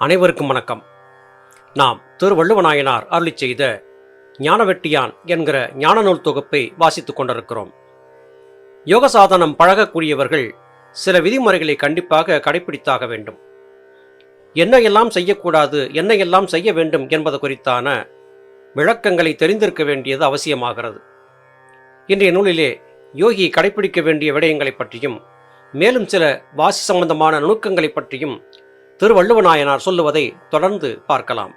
அனைவருக்கும் வணக்கம். நாம் திருவள்ளுவநாயனார் அருளி செய்த ஞானவெட்டியான் என்கிற ஞான நூல் தொகுப்பை வாசித்துக் கொண்டிருக்கிறோம். யோக சாதனம் பழகக்கூடியவர்கள் சில விதிமுறைகளை கண்டிப்பாக கடைபிடித்தாக வேண்டும். என்ன எல்லாம் செய்யக்கூடாது என்ன எல்லாம் செய்ய வேண்டும் என்பது குறித்தான விளக்கங்களை தெரிந்திருக்க வேண்டியது அவசியமாகிறது. இன்றைய நூலிலே யோகி கடைபிடிக்க வேண்டிய விடயங்களைப் பற்றியும் மேலும் சில வாசி சம்பந்தமான நுணுக்கங்களைப் பற்றியும் திருவள்ளுவநாயனார் சொல்லுவதை தொடர்ந்து பார்க்கலாம்.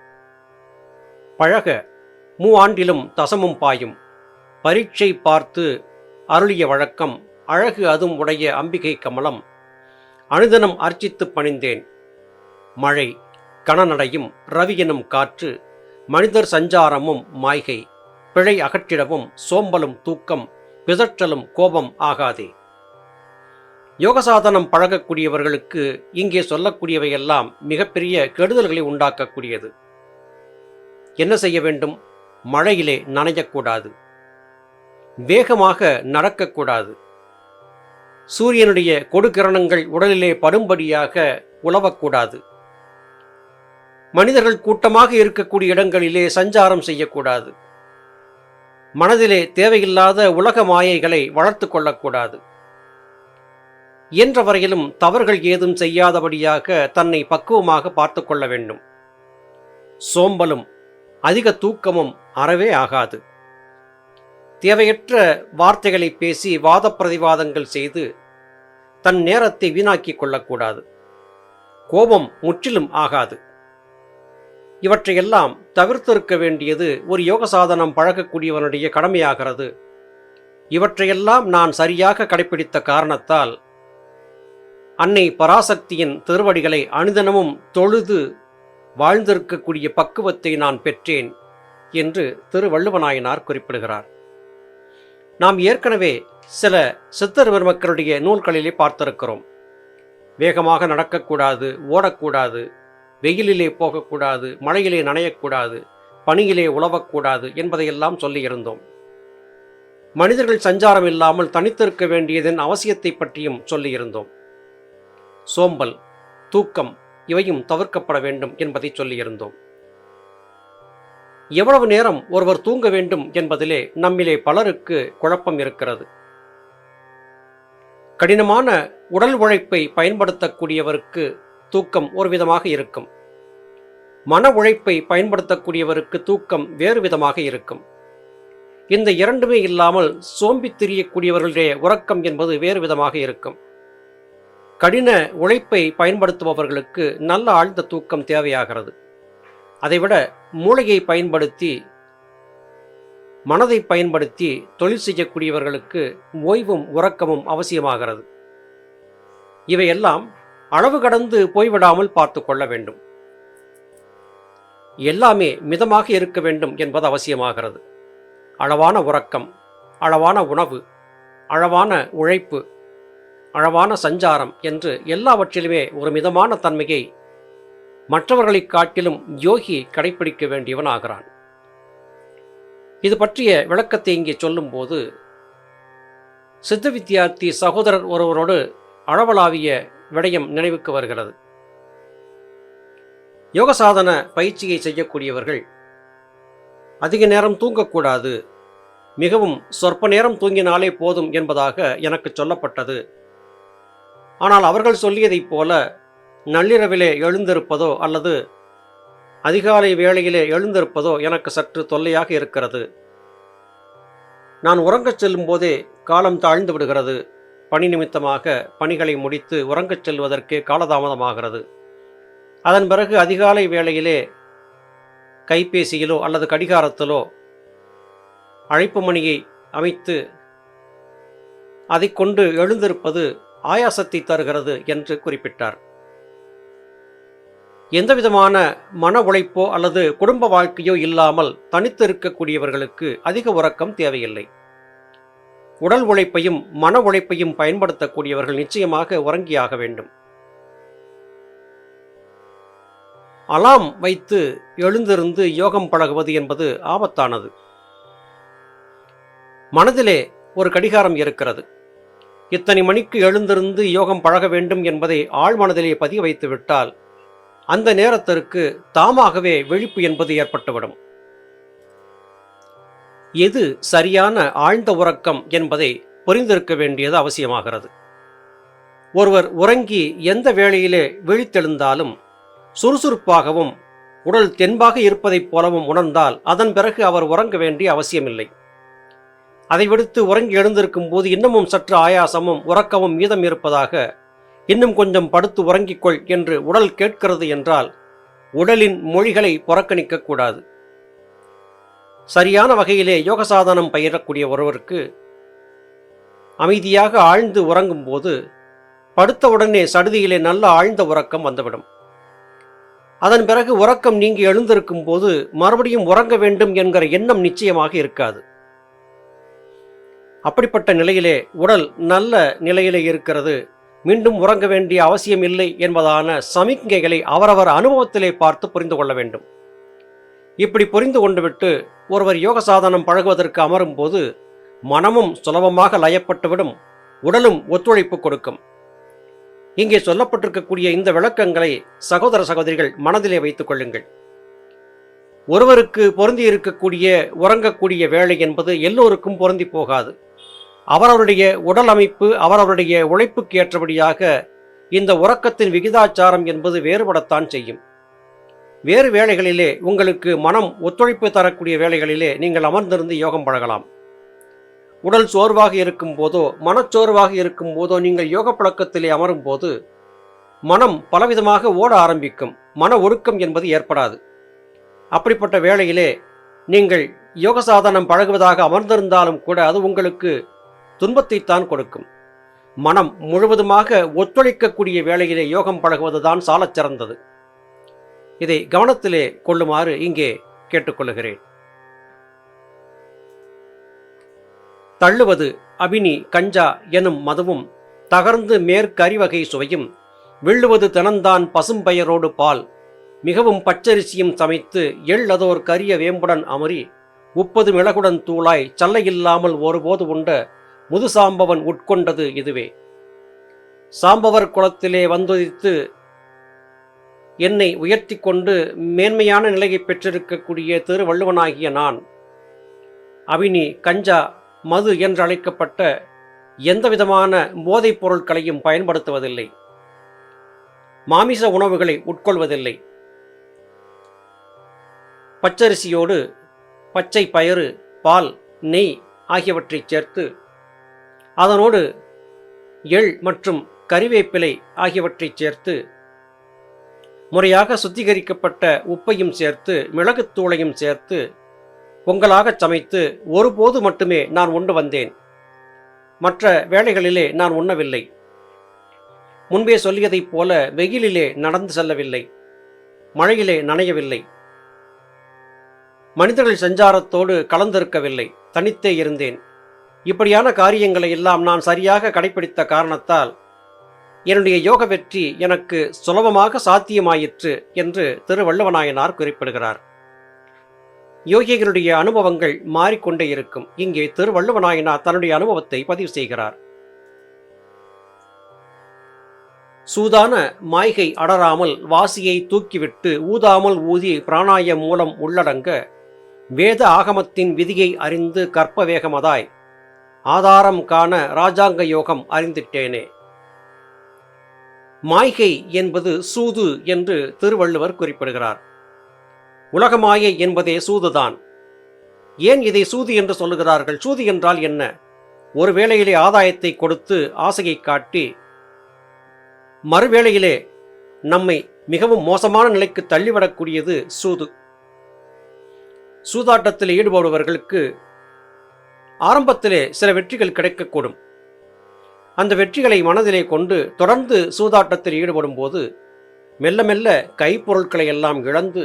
பழக மூவாண்டிலும் தசமும் பாயும். பரீட்சை பார்த்து அருளிய வழக்கம் அழகு அதும் உடைய அம்பிகை கமலம். அனுதனம் அர்ச்சித்துப் பணிந்தேன். மழை கணநடையும் ரவியெனும் காற்று மனிதர் சஞ்சாரமும் மாய்கை. பிழை அகற்றிடவும் சோம்பலும் தூக்கம் பிதற்றலும் கோபம் ஆகாதே. யோகசாதனம் பழகக்கூடியவர்களுக்கு இங்கே சொல்லக்கூடியவையெல்லாம் மிகப்பெரிய கெடுதல்களை உண்டாக்கக்கூடியது. என்ன செய்ய வேண்டும்? மழையிலே நனையக்கூடாது. வேகமாக நடக்கக்கூடாது. சூரியனுடைய கொடுக்கிரணங்கள் உடலிலே படும்படியாக உழவக்கூடாது மனிதர்கள் கூட்டமாக இருக்கக்கூடிய இடங்களிலே சஞ்சாரம் செய்யக்கூடாது. மனதிலே தேவையில்லாத உலக மாயைகளை வளர்த்து கொள்ளக்கூடாது. என்ற வரையிலும் தவறுகள் ஏதும் செய்யாதபடியாக தன்னை பக்குவமாக பார்த்து கொள்ள வேண்டும். சோம்பலும் அதிக தூக்கமும் அறவே ஆகாது. தேவையற்ற வார்த்தைகளை பேசி வாத பிரதிவாதங்கள் செய்து தன் நேரத்தை வீணாக்கிக் கொள்ளக்கூடாது. கோபம் முற்றிலும் ஆகாது. இவற்றையெல்லாம் தவிர்த்திருக்க வேண்டியது ஒரு யோக சாதனம் பழகக்கூடியவனுடைய கடமையாகிறது. இவற்றையெல்லாம் நான் சரியாக கடைபிடித்த காரணத்தால் அன்னை பராசக்தியின் திருவடிகளை அனுதனமும் தொழுது வாழ்ந்திருக்கக்கூடிய பக்குவத்தை நான் பெற்றேன் என்று திருவள்ளுவநாயனார் குறிப்பிடுகிறார். நாம் ஏற்கனவே சில சித்தர் பெருமக்களுடைய நூல்களிலே பார்த்திருக்கிறோம். வேகமாக நடக்கக்கூடாது ஓடக்கூடாது வெயிலிலே போகக்கூடாது மழையிலே நனையக்கூடாது பணியிலே உழவக்கூடாது என்பதையெல்லாம் சொல்லியிருந்தோம். மனிதர்கள் சஞ்சாரம் இல்லாமல் தனித்திருக்க வேண்டியதன் அவசியத்தை பற்றியும் சொல்லியிருந்தோம். சோம்பல் தூக்கம் இவையும் தவிர்க்கப்பட வேண்டும் என்பதை சொல்லியிருந்தோம். எவ்வளவு நேரம் ஒருவர் தூங்க வேண்டும் என்பதிலே நம்மிலே பலருக்கு குழப்பம் இருக்கிறது. கடினமான உடல் உழைப்பை பயன்படுத்தக்கூடியவருக்கு தூக்கம் ஒரு விதமாக இருக்கும். மன உழைப்பை பயன்படுத்தக்கூடியவருக்கு தூக்கம் வேறு விதமாக இருக்கும். இந்த இரண்டுமே இல்லாமல் சோம்பி திரியக்கூடியவர்களுடைய உறக்கம் என்பது வேறு விதமாக இருக்கும். கடின உழைப்பை பயன்படுத்துபவர்களுக்கு நல்ல ஆழ்ந்த தூக்கம் தேவையாகிறது. அதைவிட மூளையை பயன்படுத்தி மனதை பயன்படுத்தி தொழில் செய்யக்கூடியவர்களுக்கு ஓய்வும் உறக்கமும் அவசியமாகிறது. இவையெல்லாம் அளவு கடந்து போய்விடாமல் பார்த்து கொள்ள வேண்டும். எல்லாமே மிதமாக இருக்க வேண்டும் என்பது அவசியமாகிறது. அளவான உறக்கம் அளவான உணவு அளவான உழைப்பு அளவான சஞ்சாரம் என்று எல்லாவற்றிலுமே ஒரு மிதமான தன்மையை மற்றவர்களைக் காட்டிலும் யோகி கடைபிடிக்க வேண்டியவன் ஆகிறான் இது பற்றிய விளக்கத்தை இங்கே சொல்லும்போது சித்த வித்தியார்த்தி சகோதரர் ஒருவரோடு அளவலாவிய விடயம் நினைவுக்கு வருகிறது. யோக சாதன பயிற்சியை செய்யக்கூடியவர்கள் அதிக நேரம் தூங்கக்கூடாது மிகவும் சொற்ப நேரம் தூங்கினாலே போதும் என்பதாக எனக்கு சொல்லப்பட்டது. ஆனால் அவர்கள் சொல்லியதைப் போல நள்ளிரவிலே எழுந்திருப்பதோ அல்லது அதிகாலை வேளையிலே எழுந்திருப்பதோ எனக்கு சற்று தொல்லையாக இருக்கிறது. நான் உறங்கச் செல்லும் போதே காலம் தாழ்ந்து விடுகிறது. பணி நிமித்தமாக பணிகளை முடித்து உறங்கச் செல்வதற்கு காலதாமதமாகிறது. அதன் பிறகு அதிகாலை வேளையிலே கைபேசியிலோ அல்லது கடிகாரத்திலோ அழைப்பு மணியை அமைத்து அதை கொண்டு எழுந்திருப்பது ஆயாசத்தை தருகிறது என்று குறிப்பிட்டார். எந்தவிதமான மன உழைப்போ அல்லது குடும்ப வாழ்க்கையோ இல்லாமல் தனித்து இருக்கக்கூடியவர்களுக்கு அதிக உறக்கம் தேவையில்லை. உடல் உழைப்பையும் மன உழைப்பையும் பயன்படுத்தக்கூடியவர்கள் நிச்சயமாக உறங்கியாக வேண்டும். அலாம் வைத்து எழுந்திருந்து யோகம் பழகுவது என்பது ஆபத்தானது. மனதிலே ஒரு கடிகாரம் இருக்கிறது. இத்தனை மணிக்கு எழுந்திருந்து யோகம் பழக வேண்டும் என்பதை ஆழ்மனதிலே பதிய வைத்து விட்டால் அந்த நேரத்திற்கு தாமாகவே விழிப்பு என்பது ஏற்பட்டுவிடும். எது சரியான ஆழ்ந்த உறக்கம் என்பதை புரிந்திருக்க வேண்டியது அவசியமாகிறது. ஒருவர் உறங்கி எந்த வேளையிலே விழித்தெழுந்தாலும் சுறுசுறுப்பாகவும் உடல் தென்பாக இருப்பதைப் போலவும் உணர்ந்தால் அதன் பிறகு அவர் உறங்க வேண்டிய அவசியமில்லை. அதை விடுத்து உறங்கி எழுந்திருக்கும் போது இன்னமும் சற்று ஆயாசமும் உறக்கமும் மீதம் இருப்பதாக இன்னும் கொஞ்சம் படுத்து உறங்கிக்கொள் என்று உடல் கேட்கிறது என்றால் உடலின் மொழிகளை புறக்கணிக்க கூடாது சரியான வகையிலே யோக சாதனம் பயிரக்கூடிய ஒருவருக்கு அமைதியாக ஆழ்ந்து உறங்கும் போது படுத்த உடனே சடுதியிலே நல்ல ஆழ்ந்த உறக்கம் வந்துவிடும். அதன் பிறகு உறக்கம் நீங்கி எழுந்திருக்கும் போது மறுபடியும் உறங்க வேண்டும் என்கிற எண்ணம் நிச்சயமாக இருக்காது. அப்படிப்பட்ட நிலையிலே உடல் நல்ல நிலையிலே இருக்கிறது. மீண்டும் உறங்க வேண்டிய அவசியம் இல்லை என்பதான சமிக்ஞைகளை அவரவர் அனுபவத்திலே பார்த்து புரிந்து கொள்ள வேண்டும். இப்படி புரிந்து கொண்டுவிட்டு ஒருவர் யோக சாதனம் பழகுவதற்கு அமரும் போது மனமும் சுலபமாக லயப்பட்டுவிடும் உடலும் ஒத்துழைப்பு கொடுக்கும். இங்கே சொல்லப்பட்டிருக்கக்கூடிய இந்த விளக்கங்களை சகோதர சகோதரிகள் மனதிலே வைத்துக் கொள்ளுங்கள். ஒருவருக்கு பொருந்தி இருக்கக்கூடிய உறங்கக்கூடிய வேலை என்பது எல்லோருக்கும் பொருந்தி போகாது. அவரவருடைய உடல் அமைப்பு அவரவருடைய உழைப்புக்கு ஏற்றபடியாக இந்த உறக்கத்தின் விகிதாச்சாரம் என்பது வேறுபடத்தான் செய்யும். வேறு வேலைகளிலே உங்களுக்கு மனம் ஒத்துழைப்பு தரக்கூடிய வேலைகளிலே நீங்கள் அமர்ந்திருந்து யோகம் பழகலாம். உடல் சோர்வாக இருக்கும் போதோ மனச்சோர்வாக இருக்கும் போதோ நீங்கள் யோக பழக்கத்திலே அமரும் போது மனம் பலவிதமாக ஓட ஆரம்பிக்கும். மன ஒடுக்கம் என்பது ஏற்படாது. அப்படிப்பட்ட வேளையிலே நீங்கள் யோக சாதனம் பழகுவதாக அமர்ந்திருந்தாலும் கூட அது உங்களுக்கு துன்பத்தைத்தான் கொடுக்கும். மனம் முழுவதுமாக ஒத்துழைக்கக்கூடிய வேளையிலே யோகம் பழகுவதுதான் சாலச் சிறந்தது. இதை கவனத்திலே கொள்ளுமாறு இங்கே கேட்டுக்கொள்கிறேன். தள்ளுவது அபினி கஞ்சா எனும் மதுவும் தகர்ந்து மேற்கறிவகை சுவையும் வெள்ளுவது தினந்தான் பசும்பயரோடு பால் மிகவும் பச்சரிசியும் சமைத்து எள்ளதோர் கரிய வேம்புடன் அமரி உப்பது மிளகுடன் தூளாய் சல்லையில்லாமல் ஒருபோது உண்ட முதுசாம்பவன் உட்கொண்டது இதுவே. சாம்பவர் குளத்திலே வந்துதித்து என்னை உயர்த்தி கொண்டு மேன்மையான நிலையை பெற்றிருக்கக்கூடிய திருவள்ளுவனாகிய நான் அவினி கஞ்சா மது என்றழைக்கப்பட்ட எந்தவிதமான போதைப் பொருட்களையும் பயன்படுத்துவதில்லை. மாமிச உணவுகளை உட்கொள்வதில்லை. பச்சரிசியோடு பச்சை பயறு பால் நெய் ஆகியவற்றை சேர்த்து அதனோடு எள் மற்றும் கறிவேப்பிலை ஆகியவற்றை சேர்த்து முறையாக சுத்திகரிக்கப்பட்ட உப்பையும் சேர்த்து மிளகுத்தூளையும் சேர்த்து பொங்கலாகச் சமைத்து ஒருபோது மட்டுமே நான் உண்டு வந்தேன். மற்ற வேளைகளிலே நான் உண்ணவில்லை. முன்பே சொல்லியதைப் போல வெயிலிலே நடந்து செல்லவில்லை. மழையிலே நனையவில்லை. மனிதர்கள் சஞ்சாரத்தோடு கலந்திருக்கவில்லை. தனித்தே இருந்தேன். இப்படியான காரியங்களை எல்லாம் நான் சரியாக கடைபிடித்த காரணத்தால் என்னுடைய யோக வெற்றி எனக்கு சுலபமாக சாத்தியமாயிற்று என்று திருவள்ளுவநாயனார் குறிப்பிடுகிறார். யோகிகளுடைய அனுபவங்கள் மாறிக்கொண்டே இருக்கும். இங்கே திருவள்ளுவநாயனார் தன்னுடைய அனுபவத்தை பதிவு செய்கிறார். சூதான மாய்கை அடராமல் வாசியை தூக்கிவிட்டு ஊதாமல் ஊதி பிராணாயம் மூலம் உள்ளடங்க வேத ஆகமத்தின் விதியை அறிந்து கற்ப வேகமதாய் ஆதாரம் காண ராஜாங்க யோகம் அறிந்திட்டேனே. மாய்கை என்பது சூது என்று திருவள்ளுவர் குறிப்பிடுகிறார். உலகமாயை என்பதே சூதுதான். ஏன் இதை சூது என்று சொல்லுகிறார்கள்? சூது என்றால் என்ன? ஒரு வேளையிலே ஆதாயத்தை கொடுத்து ஆசையை காட்டி மறுவேளையிலே நம்மை மிகவும் மோசமான நிலைக்கு தள்ளிவிடக்கூடியது சூது. சூதாட்டத்தில் ஈடுபடுபவர்களுக்கு ஆரம்பத்திலே சில வெற்றிகள் கிடைக்கக்கூடும். அந்த வெற்றிகளை மனதிலே கொண்டு தொடர்ந்து சூதாட்டத்தில் ஈடுபடும் போது மெல்ல மெல்ல கைப்பொருட்களை எல்லாம் இழந்து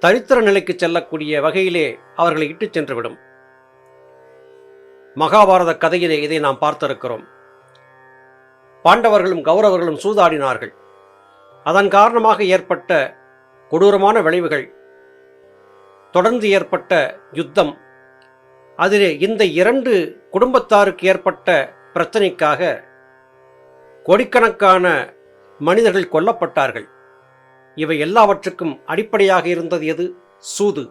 தரித்திர நிலைக்கு செல்லக்கூடிய வகையிலே அவர்களை இட்டுச் சென்றுவிடும். மகாபாரத கதையிலே இதை நாம் பார்த்திருக்கிறோம். பாண்டவர்களும் கௌரவர்களும் சூதாடினார்கள். அதன் காரணமாக ஏற்பட்ட கொடூரமான விளைவுகள் தொடர்ந்து ஏற்பட்ட யுத்தம் அதிலே இந்த இரண்டு குடும்பத்தாருக்கு ஏற்பட்ட பிரச்சனைக்காக கோடிக்கணக்கான மனிதர்கள் கொல்லப்பட்டார்கள். இவை எல்லாவற்றுக்கும் அடிப்படையாக இருந்தது எது? சூது.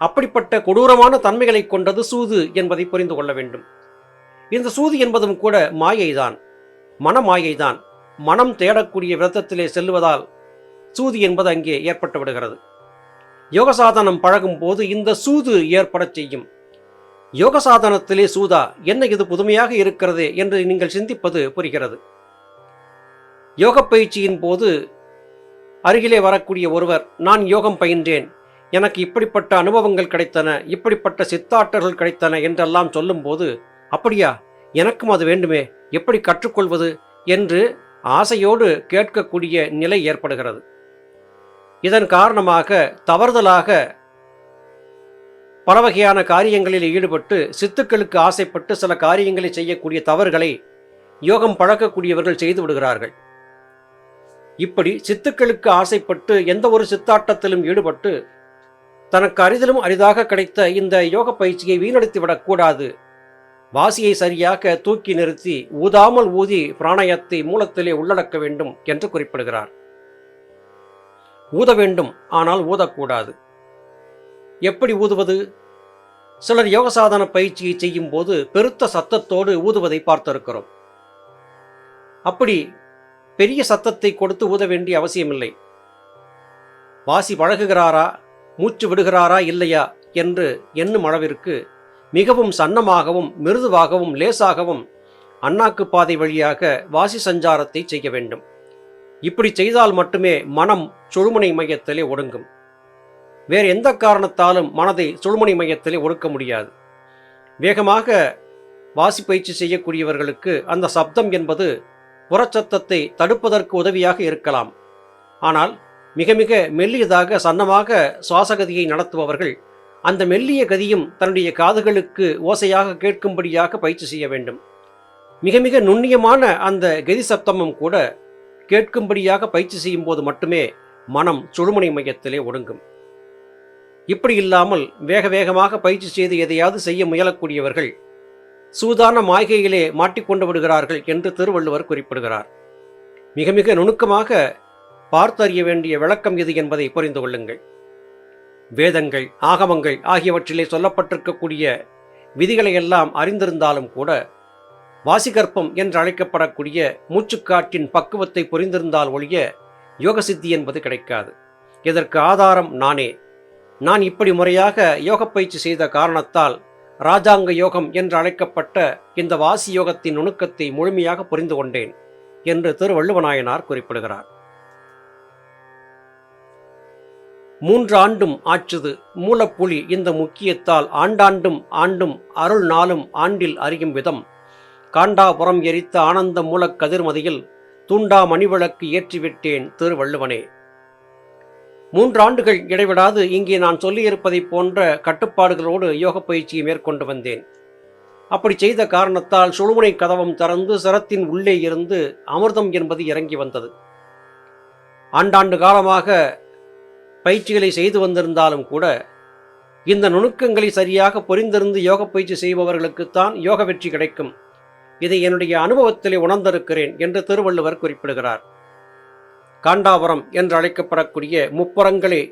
அப்படிப்பட்ட கொடூரமான தன்மைகளை கொண்டது சூது என்பதை புரிந்து கொள்ள வேண்டும். இந்த சூது என்பதும் கூட மாயைதான். மனமாயைதான். மனம் தேடக்கூடிய விதத்திலே செல்லுவதால் சூது என்பது அங்கே ஏற்பட்டு விடுகிறது. யோக சாதனம் பழகும் போது இந்த சூது ஏற்படச் செய்யும். யோக சாதனத்திலே சூதா என்ன இது புதுமையாக இருக்கிறது? என்று நீங்கள் சிந்திப்பது புரிகிறது. யோக பயிற்சியின் போது அருகிலே வரக்கூடிய ஒருவர் நான் யோகம் பயின்றேன். எனக்கு இப்படிப்பட்ட அனுபவங்கள் கிடைத்தன இப்படிப்பட்ட சித்தாற்றல்கள் கிடைத்தன என்றெல்லாம் சொல்லும்போது அப்படியா? எனக்கும் அது வேண்டுமே. எப்படி கற்றுக்கொள்வது? என்று ஆசையோடு கேட்கக்கூடிய நிலை ஏற்படுகிறது. இதன் காரணமாக தவறுதலாக பல வகையான காரியங்களில் ஈடுபட்டு சித்துக்களுக்கு ஆசைப்பட்டு சில காரியங்களை செய்யக்கூடிய தவறுகளை யோகம் பழக்கக்கூடியவர்கள் செய்து விடுகிறார்கள். இப்படி சித்துக்களுக்கு ஆசைப்பட்டு எந்த ஒரு சித்தாட்டத்திலும் ஈடுபட்டு தனக்கு அரிதிலும் அரிதாக கிடைத்த இந்த யோக பயிற்சியை வீணடித்துவிடக் விடக்கூடாது. வாசியை சரியாக தூக்கி நிறுத்தி ஊதாமல் ஊதி பிராணயத்தை மூலத்திலே உள்ளடக்க வேண்டும் என்று குறிப்பிடுகிறார். ஊத வேண்டும் ஆனால் ஊதக்கூடாது. எப்படி ஊதுவது? சிலர் யோகசாதன பயிற்சியை செய்யும் போது பெருத்த சத்தத்தோடு ஊதுவதை பார்த்திருக்கிறோம். அப்படி பெரிய சத்தத்தை கொடுத்து ஊத வேண்டிய அவசியமில்லை. வாசி பழகுகிறாரா? மூச்சு விடுகிறாரா? இல்லையா? என்று எண்ணும் அளவிற்கு மிகவும் சன்னமாகவும் மிருதுவாகவும் லேசாகவும் அண்ணாக்கு பாதை வழியாக வாசி சஞ்சாரத்தை செய்ய வேண்டும். இப்படி செய்தால் மட்டுமே மனம் சுழுமுனை மையத்திலே ஒடுங்கும். வேறு எந்த காரணத்தாலும் மனதை சுழுமுனை மையத்திலே ஒடுக்க முடியாது. வேகமாக வாசி பயிற்சி செய்யக்கூடியவர்களுக்கு அந்த சப்தம் என்பது புறச்சத்தத்தை தடுப்பதற்கு உதவியாக இருக்கலாம். ஆனால் மிக மிக மெல்லியதாக சன்னமாக சுவாசகதியை நடத்துபவர்கள் அந்த மெல்லிய கதியும் தன்னுடைய காதுகளுக்கு ஓசையாக கேட்கும்படியாக பயிற்சி செய்ய வேண்டும். மிக மிக நுண்ணியமான அந்த கதி சப்தமும் கூட கேட்கும்படியாக பயிற்சி செய்யும் போது மட்டுமே மனம் சுழுமுனை மையத்திலே ஒடுங்கும். இப்படி இல்லாமல் வேக வேகமாக பயிற்சி செய்து எதையாவது செய்ய முயலக்கூடியவர்கள் சூதான மாய்கையிலே மாட்டிக்கொண்டு விடுகிறார்கள் என்று திருவள்ளுவர் குறிப்பிடுகிறார். மிக மிக நுணுக்கமாக பார்த்தறிய வேண்டிய விளக்கம் இது என்பதை புரிந்து கொள்ளுங்கள். வேதங்கள் ஆகமங்கள் ஆகியவற்றிலே சொல்லப்பட்டிருக்கக்கூடிய விதிகளை எல்லாம் அறிந்திருந்தாலும் கூட வாசிகற்பம் என்று அழைக்கப்படக்கூடிய மூச்சுக்காற்றின் பக்குவத்தை புரிந்திருந்தால் ஒழிய யோக சித்தி என்பது கிடைக்காது. இதற்கு ஆதாரம் நானே. நான் இப்படி முறையாக யோக பயிற்சி செய்த காரணத்தால் ராஜாங்க யோகம் என்று அழைக்கப்பட்ட இந்த வாசி யோகத்தின் நுணுக்கத்தை முழுமையாக புரிந்து கொண்டேன் என்று திருவள்ளுவநாயனார் குறிப்பிடுகிறார். மூன்று ஆண்டும் ஆற்றுது மூலப்புலி இந்த முக்கியத்தால் ஆண்டாண்டும் ஆண்டும் அருள் நாளும் ஆண்டில் அறியும் விதம். காண்டாபுரம் எரித்த ஆனந்த மூலக் கதிர்மதியில் தூண்டா மணிவிளக்கு ஏற்றிவிட்டேன் திருவள்ளுவனே. மூன்றாண்டுகள் இடைவிடாது இங்கே நான் சொல்லியிருப்பதைப் போன்ற கட்டுப்பாடுகளோடு யோக பயிற்சியை மேற்கொண்டு வந்தேன். அப்படி செய்த காரணத்தால் சுழுமுனை கதவம் திறந்து சிரத்தின் உள்ளே இருந்து அமிர்தம் என்பது இறங்கி வந்தது. ஆண்டாண்டு காலமாக பயிற்சிகளை செய்து வந்திருந்தாலும் கூட இந்த நுணுக்கங்களை சரியாக புரிந்திருந்து யோக பயிற்சி செய்பவர்களுக்குத்தான் யோக வெற்றி கிடைக்கும். இதை என்னுடைய அனுபவத்திலே உணர்ந்திருக்கிறேன் என்று திருவள்ளுவர் குறிப்பிடுகிறார். காண்டாவரம் என்று அழைக்கப்படக்கூடிய முப்புறங்களே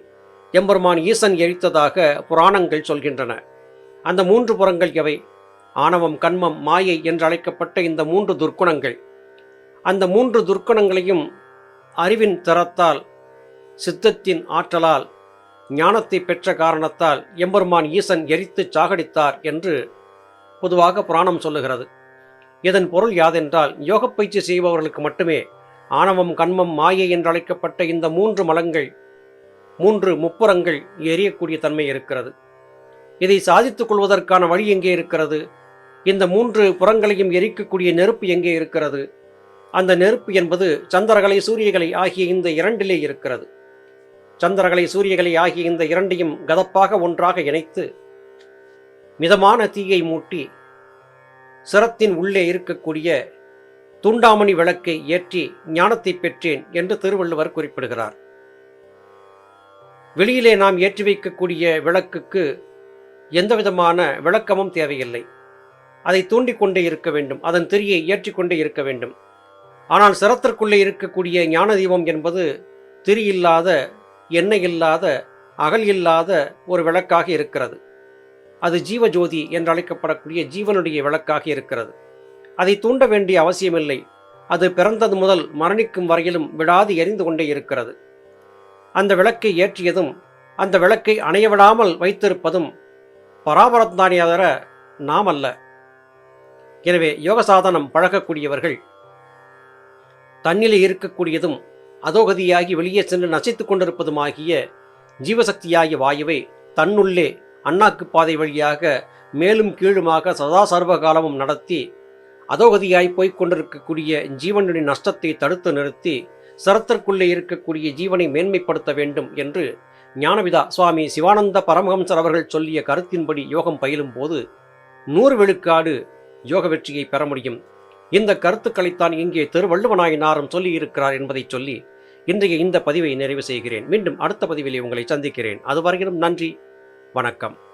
எம்பெருமான் ஈசன் எரித்ததாக புராணங்கள் சொல்கின்றன. அந்த மூன்று புறங்கள் எவை? ஆணவம் கண்மம் மாயை என்று அழைக்கப்பட்ட இந்த மூன்று துர்க்குணங்கள். அந்த மூன்று துர்க்குணங்களையும் அறிவின் திறத்தால் சித்தத்தின் ஆற்றலால் ஞானத்தை பெற்ற காரணத்தால் எம்பெருமான் ஈசன் எரித்து சாகடித்தார் என்று பொதுவாக புராணம் சொல்லுகிறது. இதன் பொருள் யாதென்றால் யோக பயிற்சி செய்பவர்களுக்கு மட்டுமே ஆணவம் கண்மம் மாயை என்றழைக்கப்பட்ட இந்த மூன்று மலங்கள் மூன்று முப்புறங்கள் எரியக்கூடிய தன்மை இருக்கிறது. இதை சாதித்துக் கொள்வதற்கான வழி எங்கே இருக்கிறது? இந்த மூன்று புறங்களையும் எரிக்கக்கூடிய நெருப்பு எங்கே இருக்கிறது? அந்த நெருப்பு என்பது சந்திரகலை சூரியகலை ஆகிய இந்த இரண்டிலே இருக்கிறது. சந்திரகலை சூரியகலை ஆகிய இந்த இரண்டையும் கதப்பாக ஒன்றாக இணைத்து மிதமான தீயை மூட்டி சிரத்தின் உள்ளே இருக்கக்கூடிய துண்டாமணி விளக்கை ஏற்றி ஞானத்தை பெற்றேன் என்று திருவள்ளுவர் குறிப்பிடுகிறார். வெளியிலே நாம் ஏற்றி வைக்கக்கூடிய விளக்குக்கு எந்தவிதமான விளக்கமும் தேவையில்லை. அதை தூண்டிக்கொண்டே இருக்க வேண்டும். அதன் திரியை ஏற்றிக்கொண்டே இருக்க வேண்டும். ஆனால் சிரத்திற்குள்ளே இருக்கக்கூடிய ஞான தீபம் என்பது திரி இல்லாத எண்ணெய் இல்லாத அகல் இல்லாத ஒரு விளக்காக இருக்கிறது. அது ஜீவஜோதி என்று அழைக்கப்படக்கூடிய ஜீவனுடைய விளக்காக இருக்கிறது. அதை தூண்ட வேண்டிய அவசியமில்லை. அது பிறந்தது முதல் மரணிக்கும் வரையிலும் விடாது எரிந்து கொண்டே இருக்கிறது. அந்த விளக்கை ஏற்றியதும் அந்த விளக்கை அணைய விடாமல் வைத்திருப்பதும் பராபரத்தானியாதர நாம் அல்ல எனவே யோக சாதனம் பழகக்கூடியவர்கள் தன்னிலே இருக்கக்கூடியதும் அதோகதியாகி வெளியே சென்று நசித்துக் கொண்டிருப்பதுமாகிய ஜீவசக்தியாகிய வாயுவை தன்னுள்ளே அண்ணாக்கு பாதை வழியாக மேலும் கீழுமாக சதா சர்வகாலமும் நடத்தி அதோகதியாய் போய்க் கொண்டிருக்கக்கூடிய ஜீவனுடைய நஷ்டத்தை தடுத்து நிறுத்தி சரத்திற்குள்ளே இருக்கக்கூடிய ஜீவனை மேன்மைப்படுத்த வேண்டும் என்று ஞானவிதா சுவாமி சிவானந்த பரமஹம்சர் அவர்கள் சொல்லிய கருத்தின்படி யோகம் பயிலும் போது நூறு விழுக்காடு யோக வெற்றியை பெற முடியும். இந்த கருத்துக்களைத்தான் இங்கே திருவள்ளுவனாயினாரும் சொல்லியிருக்கிறார் என்பதை சொல்லி இன்றைய இந்த பதிவை நிறைவு செய்கிறேன். மீண்டும் அடுத்த பதிவிலே உங்களை சந்திக்கிறேன். அதுவரையிலும் நன்றி. வணக்கம்.